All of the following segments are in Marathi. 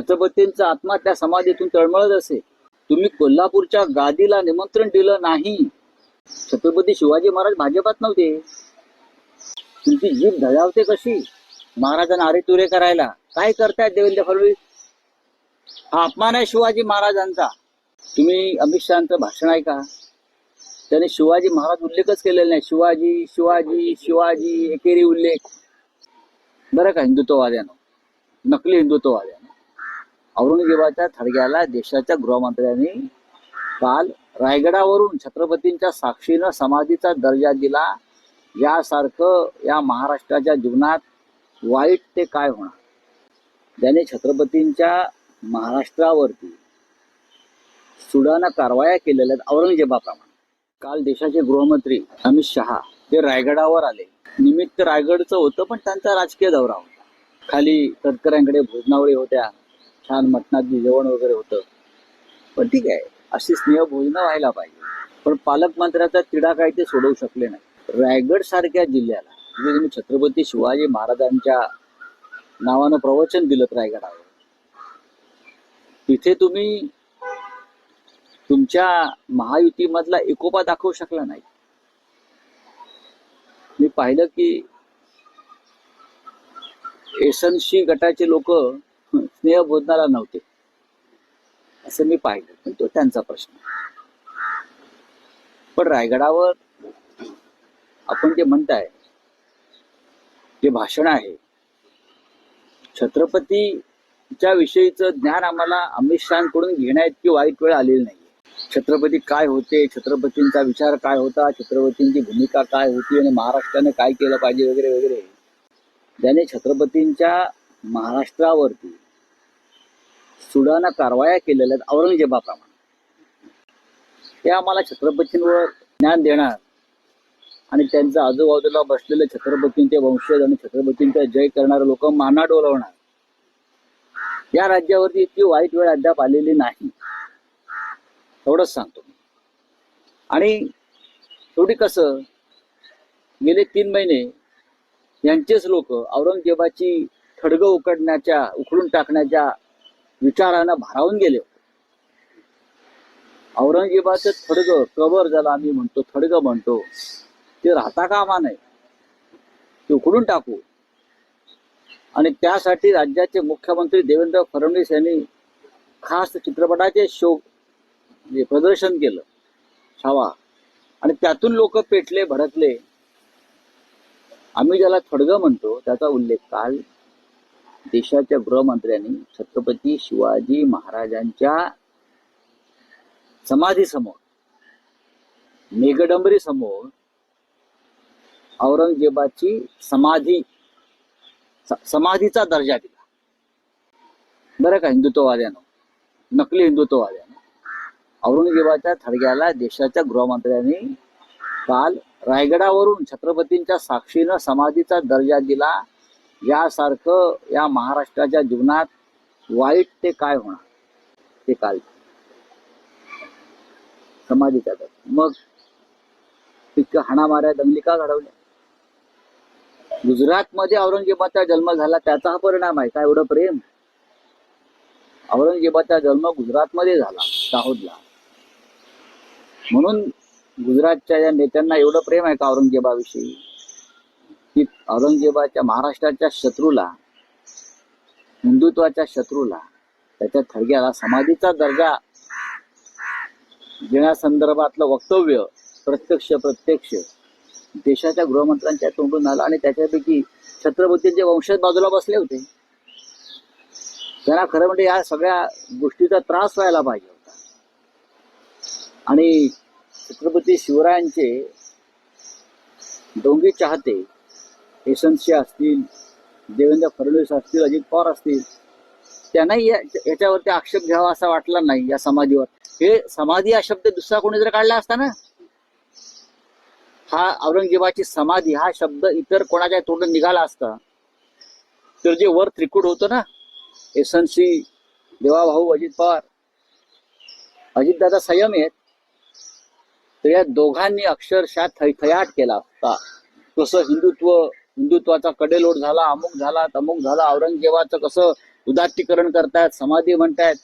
छत्रपतींचा आत्मा त्या समाधीतून तळमळत असे. तुम्ही कोल्हापूरच्या गादीला निमंत्रण दिलं नाही. छत्रपती शिवाजी महाराज भाजपात नव्हते. तुमची जीभ धडावते कशी? महाराजांना आरे तुरे करायला. काय करतायत देवेंद्र फडणवीस? हा अपमान आहे शिवाजी महाराजांचा. तुम्ही अमित शहाचं भाषण ऐका. त्याने शिवाजी महाराज उल्लेखच केलेला नाही. शिवाजी शिवाजी शिवाजी एकेरी उल्लेख. बरं का हिंदुत्ववाद्यानं? नकली हिंदुत्ववाद्या औरंगजेबाच्या थडग्याला देशाच्या गृहमंत्र्यांनी काल रायगडावरून छत्रपतींच्या साक्षीनं समाधीचा दर्जा दिला. यासारखं या महाराष्ट्राच्या जीवनात वाईट ते काय होणार? त्याने छत्रपतींच्या महाराष्ट्रावरती सुडाना कारवाया केलेल्या आहेत औरंगजेबाप्रमाणे. काल देशाचे गृहमंत्री अमित शहा ते रायगडावर आले. निमित्त रायगडचं होतं पण त्यांचा राजकीय दौरा होता. खाली तटकऱ्यांकडे भोजनावळी होत्या. छान मटणाची जेवण वगैरे होतं. पण ठीक आहे अशी स्नेह भोजनं व्हायला पाहिजे. पण पालकमंत्र्याचा तिढा काय ते सोडवू शकले नाही. रायगड सारख्या जिल्ह्याला म्हणजे तुम्ही छत्रपती शिवाजी महाराजांच्या नावानं प्रवचन दिलं रायगडावर. तिथे तुम्ही तुमच्या महायुतीमधला एकोपा दाखवू शकला नाही. मी पाहिलं की एसनशी गटाचे लोक स्नेह बोधनाला नव्हते. असं मी पाहिलं. पण तो त्यांचा प्रश्न. पण रायगडावर आपण जे म्हणताय जे भाषण आहे छत्रपतीच्या विषयीचं ज्ञान आम्हाला अमित शहाकडून घेण्याइतकी वाईट वेळ आलेली नाही छत्रपती काय होते छत्रपतींचा विचार काय होता छत्रपतींची भूमिका काय होती आणि महाराष्ट्राने काय केलं पाहिजे वगैरे वगैरे. ज्याने छत्रपतींच्या महाराष्ट्रावरती सुडाना कारवाया केलेल्या आहेत औरंगजेबाप्रमाणे. ते आम्हाला छत्रपतींवर ज्ञान देणार. आणि त्यांच्या आजूबाजूला बसलेले छत्रपतींचे वंशज आणि छत्रपतींचा जय करणारे लोक माना डोलवणार. या राज्यावरती इतकी वाईट वेळ अद्याप आलेली नाही. एवढंच सांगतो आणि शेवटी कसं गेले तीन महिने यांचेच लोक औरंगजेबाची खडगं उकडण्याच्या उखडून टाकण्याच्या विचारानं भारावून गेले औरंगजेबाचं थडगं कबर ज्याला आम्ही म्हणतो थडगं म्हणतो ते राहता कामा नये. ते उकडून टाकू. आणि त्यासाठी राज्याचे मुख्यमंत्री देवेंद्र फडणवीस यांनी खास चित्रपटाचे शो म्हणजे प्रदर्शन केलं छावा. आणि त्यातून लोक पेटले भडकले. आम्ही ज्याला थडगं म्हणतो त्याचा उल्लेख काल देशाच्या गृहमंत्र्यांनी छत्रपती शिवाजी महाराजांच्या समाधीसमोर मेघडंबरी समोर औरंगजेबाची समाधी समाधीचा दर्जा दिला. बरं का हिंदुत्ववाद्यानं? नकली हिंदुत्ववाद्यानं? औरंगजेबाच्या थडग्याला देशाच्या गृहमंत्र्यांनी काल रायगडावरून छत्रपतींच्या साक्षीनं समाधीचा दर्जा दिला. यासारखं या महाराष्ट्राच्या जीवनात वाईट ते काय होणार? ते काल समाधी दर्जा मग इतकं हाणामाऱ्या दंगली का घडवल्या? गुजरातमध्ये औरंगजेबाचा जन्म झाला त्याचा हा परिणाम आहे. काय एवढं प्रेम? औरंगजेबाचा जन्म गुजरातमध्ये झाला दाहोदला. म्हणून गुजरातच्या या नेत्यांना एवढं प्रेम आहे का औरंगजेबाविषयी? की औरंगजेबाच्या महाराष्ट्राच्या शत्रूला हिंदुत्वाच्या शत्रूला त्याच्या थडग्याला समाधीचा दर्जा देण्यासंदर्भातलं वक्तव्य प्रत्यक्ष प्रत्यक्ष देशाच्या गृहमंत्र्यांच्या तोंडून आलं आणि त्याच्यापैकी छत्रपतींचे वंशज बाजूला बसले होते. त्यांना खरं म्हणजे या सगळ्या गोष्टीचा त्रास व्हायला पाहिजे होता. आणि छत्रपती शिवरायांचे डोंगी चाहते यशवंतशी असतील देवेंद्र फडणवीस असतील अजित पवार असतील त्यांनाही याच्यावरती आक्षेप घ्यावा असा वाटला नाही या समाधीवर. हे समाधी हा शब्द दुसरा कोणी जर काढला असता ना हा औरंगजेबाची समाधी हा शब्द इतर कोणाच्या तोंडून निघाला असता तर जे वर त्रिकूट होतं ना एसनसी देवाभाऊ अजित पवार अजितदादा संयम आहेत तर या दोघांनी अक्षरशः थैथयाट केला असता तसं हिंदुत्व हिंदुत्वाचा कडेलोट झाला अमुक झाला तमुक झाला. औरंगजेबाचं कसं उदात्तीकरण करतायत समाधी म्हणतायत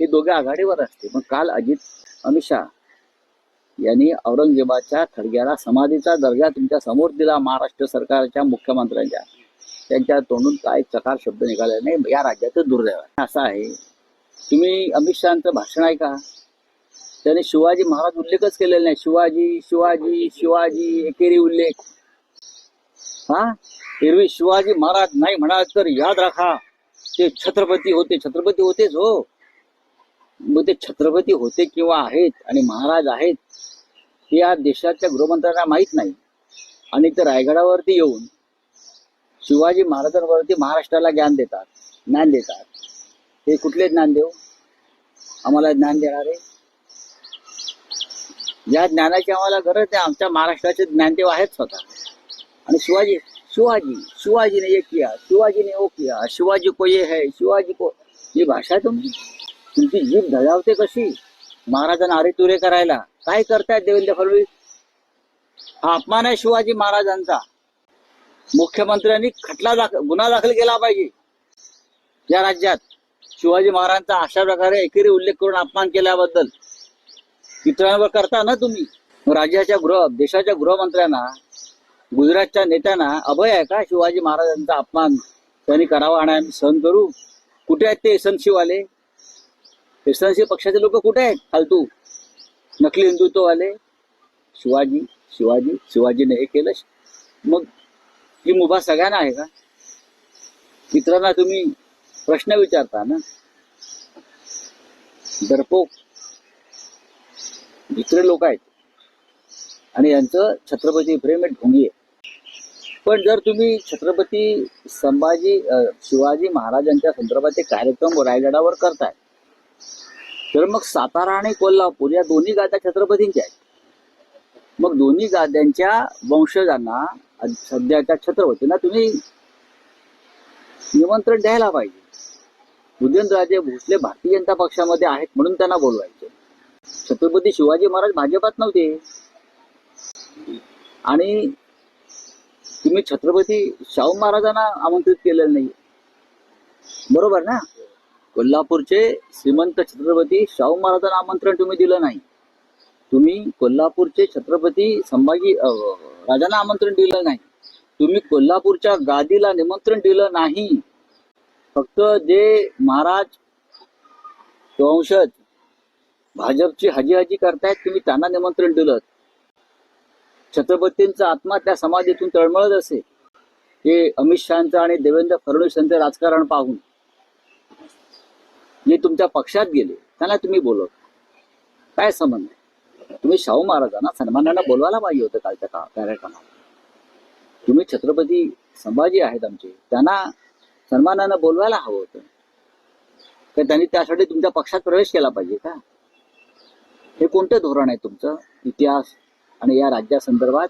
हे दोघे आघाडीवर असते पण काल अजित अमित शहा यांनी औरंगजेबाच्या थडग्याला समाधीचा दर्जा तुमच्यासमोर दिला महाराष्ट्र सरकारच्या मुख्यमंत्र्यांच्या. त्यांच्या तोंडून काय चकार शब्द निघाले नाही या राज्याचं दुर्दैव आहे. असं आहे. तुम्ही अमित शहाचं भाषण ऐका. त्याने शिवाजी महाराज उल्लेखच केलेला नाही. शिवाजी शिवाजी शिवाजी एकेरी उल्लेख. हा? एरवी शिवाजी महाराज नाही म्हणाल तर याद राखा. ते छत्रपती होते छत्रपती होतेच हो. मग ते छत्रपती होते किंवा आहेत आणि महाराज आहेत हे या देशाच्या गृहमंत्र्यांना माहीत नाही. आणि ते रायगडावरती येऊन शिवाजी महाराजांवरती महाराष्ट्राला ज्ञान देतात ज्ञान देतात. हे कुठले ज्ञान देऊ आम्हाला ज्ञान देणारे? या ज्ञानाची आम्हाला गरज आहे. आमच्या महाराष्ट्राचे ज्ञानदेव आहेत स्वतः. आणि शिवाजी शिवाजी शिवाजी ने ये किया शिवाजी ने वो किया शिवाजी को ये है शिवाजी को ही भाषा तुमची तुमची जीभ धजावते कशी महाराजांना अरे तुरे करायला काय करतायत देवेंद्र फडणवीस हा अपमान आहे शिवाजी महाराजांचा मुख्यमंत्र्यांनी खटला दाखल गुन्हा दाखल केला पाहिजे या राज्यात शिवाजी महाराजांचा अशा प्रकारे एकेरी उल्लेख करून अपमान केल्याबद्दल इतरांवर करता ना तुम्ही राज्याच्या गृह देशाच्या गृहमंत्र्यांना गुजरातच्या नेत्यांना अभय आहे का? शिवाजी महाराजांचा अपमान त्यांनी करावा आणि आम्ही सहन करू. कुठे आहेत ते एसएनसीवाले एसएनसी पक्षाचे लोक कुठे आहेत? फालतू. नकली हिंदुत्ववाले. शिवाजी शिवाजी शिवाजीने हे केलं. मग ही मुभा सगळ्यांना आहे का? मित्रांना तुम्ही प्रश्न विचारता ना? दरपोक दुसरे लोक आहेत. आणि यांचं छत्रपती प्रेम एक ढोंगी आहे. पण जर तुम्ही छत्रपती संभाजी शिवाजी महाराजांच्या संदर्भात कार्यक्रम रायगडावर करताय तर मग सातारा आणि कोल्हापूर या दोन्ही गाद्या छत्रपतींच्या आहेत. मग दोन्ही गाद्यांच्या वंशजांना सध्याच्या छत्रपतींना तुम्ही निमंत्रण द्यायला पाहिजे. उदयनराजे भोसले भारतीय जनता पक्षामध्ये आहेत म्हणून त्यांना बोलवायचे. छत्रपती शिवाजी महाराज भाजपात नव्हते. आणि तुम्ही छत्रपती शाहू महाराजांना आमंत्रित केलेलं नाही बरोबर ना? कोल्हापूरचे श्रीमंत छत्रपती शाहू महाराजांना आमंत्रण तुम्ही दिलं नाही. तुम्ही कोल्हापूरचे छत्रपती संभाजी राजांना आमंत्रण दिलं नाही. तुम्ही कोल्हापूरच्या गादीला निमंत्रण दिलं नाही. फक्त जे महाराज वंशज भाजपची हजी हजी करतायत तुम्ही त्यांना निमंत्रण दिलं. छत्रपतींचा आत्मा त्या समाधीतून तळमळत असे. हे अमित शहाचं आणि देवेंद्र फडणवीस यांचं राजकारण पाहून. जे तुमच्या पक्षात गेले त्यांना तुम्ही बोलवत काय संबंध तुम्ही शाहू महाराजांना सन्मानांना बोलवायला पाहिजे होतं कालच्या का कार्यक्रमात. तुम्ही छत्रपती संभाजी आहेत आमचे त्यांना सन्मानानं बोलवायला हवं होतं. तर त्यांनी त्यासाठी तुमच्या पक्षात प्रवेश केला पाहिजे का? हे कोणतं धोरण आहे तुमचं? इतिहास? आणि या राज्यासंदर्भात